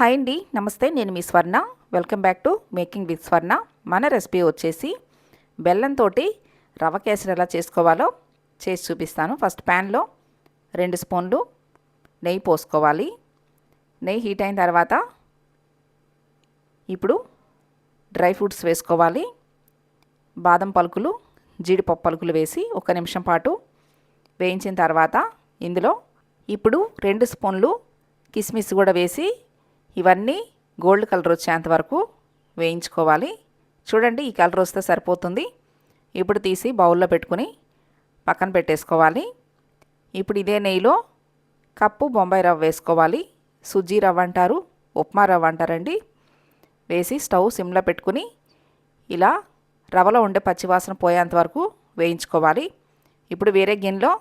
Hi అండి నమస్తే నేను మీ Swarna. Welcome back to making with Swarna మన రెసిపీ వచ్చేసి బెల్లంతో రవ కేసరి ఎలా చేసుకోవాలో చేసి చూపిస్తాను. ఫస్ట్ ప్యాన్లో రెండు స్పూన్లు నెయ్యి పోసుకోవాలి. నెయ్యి హీట్ అయిన తర్వాత ఇప్పుడు డ్రై ఫ్రూట్స్ వేసుకోవాలి. బాదం పలుకులు జీడిపప్పు పలుకులు వేసి ఒక నిమిషం పాటు వేయించిన తర్వాత ఇందులో ఇప్పుడు రెండు స్పూన్లు కిస్మిస్ కూడా వేసి ఇవన్నీ గోల్డ్ కలర్ వచ్చేంత వరకు వేయించుకోవాలి. చూడండి ఈ కలర్ వస్తే సరిపోతుంది. ఇప్పుడు తీసి బౌల్లో పెట్టుకుని పక్కన పెట్టేసుకోవాలి. ఇప్పుడు ఇదే నెయ్యిలో కప్పు బొంబాయి రవ్వ వేసుకోవాలి. సుజ్జీ రవ్వ అంటారు ఉప్మా రవ్వ అంటారండి. వేసి స్టవ్ సిమ్లో పెట్టుకుని ఇలా రవ్వలో ఉండే పచ్చివాసన పోయేంత వరకు వేయించుకోవాలి. ఇప్పుడు వేరే గిన్నెలో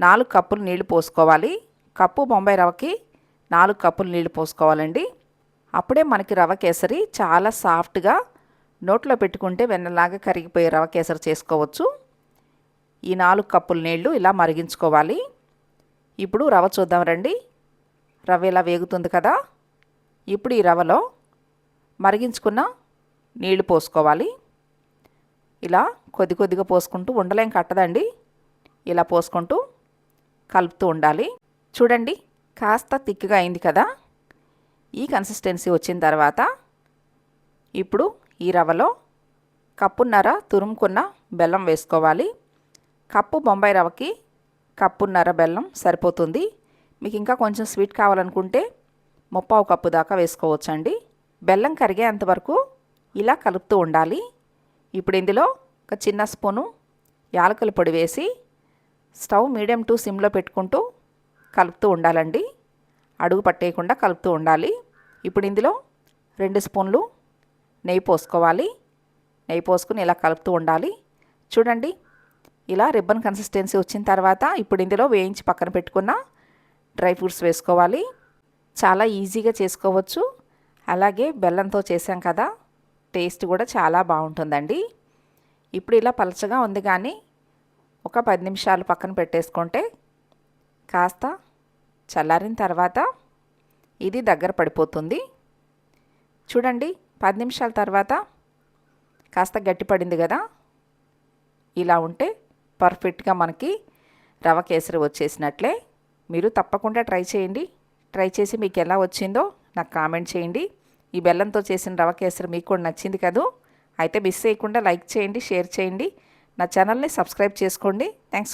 నాలుగు కప్పులు నీళ్ళు పోసుకోవాలి. కప్పు బొంబాయి రవ్వకి నాలుగు కప్పులు నీళ్ళు పోసుకోవాలండి. అప్పుడే మనకి రవ కేసరి చాలా సాఫ్ట్గా నోట్లో పెట్టుకుంటే వెన్నలాగా కరిగిపోయే రవ కేసరి చేసుకోవచ్చు. ఈ నాలుగు కప్పుల నీళ్ళు ఇలా మరిగించుకోవాలి. ఇప్పుడు రవ చూద్దాం రండి. రవ ఇలా వేగుతుంది కదా. ఇప్పుడు ఈ రవలో మరిగించుకున్న నీళ్ళు పోసుకోవాలి. ఇలా కొద్ది కొద్దిగా పోసుకుంటూ ఉండలేం కట్టదండి. ఇలా పోసుకుంటూ కలుపుతూ ఉండాలి. చూడండి కాస్త థిక్గా అయింది కదా? ఈ కన్సిస్టెన్సీ వచ్చిన తర్వాత ఇప్పుడు ఈ రవ్వలో కప్పున్నర తురుముకున్న బెల్లం వేసుకోవాలి. కప్పు బొంబాయి రవ్వకి కప్పున్నర బెల్లం సరిపోతుంది. మీకు ఇంకా కొంచెం స్వీట్ కావాలనుకుంటే ముప్పావు కప్పు దాకా వేసుకోవచ్చండి. బెల్లం కరిగేంత వరకు ఇలా కలుపుతూ ఉండాలి. ఇప్పుడు ఇందులో ఒక చిన్న స్పూను యాలకుల పొడి వేసి స్టవ్ మీడియం టు సిమ్లో పెట్టుకుంటూ కలుపుతూ ఉండాలండి. అడుగు పట్టేయకుండా కలుపుతూ ఉండాలి. ఇప్పుడు ఇందులో రెండు స్పూన్లు నెయ్యి పోసుకోవాలి. నెయ్యి పోసుకుని ఇలా కలుపుతూ ఉండాలి. చూడండి ఇలా రిబ్బన్ కన్సిస్టెన్సీ వచ్చిన తర్వాత ఇప్పుడు ఇందులో వేయించి పక్కన పెట్టుకున్న డ్రై ఫ్రూట్స్ వేసుకోవాలి. చాలా ఈజీగా చేసుకోవచ్చు. అలాగే బెల్లంతో చేసాం కదా టేస్ట్ కూడా చాలా బాగుంటుందండి. ఇప్పుడు ఇలా పలచగా ఉంది కానీ ఒక పది నిమిషాలు పక్కన పెట్టేసుకుంటే కాస్త చల్లారిన తర్వాత ఇది దగ్గర పడిపోతుంది. చూడండి పది నిమిషాల తర్వాత కాస్త గట్టిపడింది కదా? ఇలా ఉంటే పర్ఫెక్ట్గా మనకి రవ కేసరి వచ్చేసినట్లే. మీరు తప్పకుండా ట్రై చేయండి. ట్రై చేసి మీకు ఎలా వచ్చిందో నాకు కామెంట్ చేయండి. ఈ బెల్లంతో చేసిన రవ కేసరి మీకు కూడా నచ్చింది కదూ? అయితే మిస్ చేయకుండా లైక్ చేయండి షేర్ చేయండి. నా ఛానల్ని సబ్స్క్రైబ్ చేసుకోండి. థ్యాంక్స్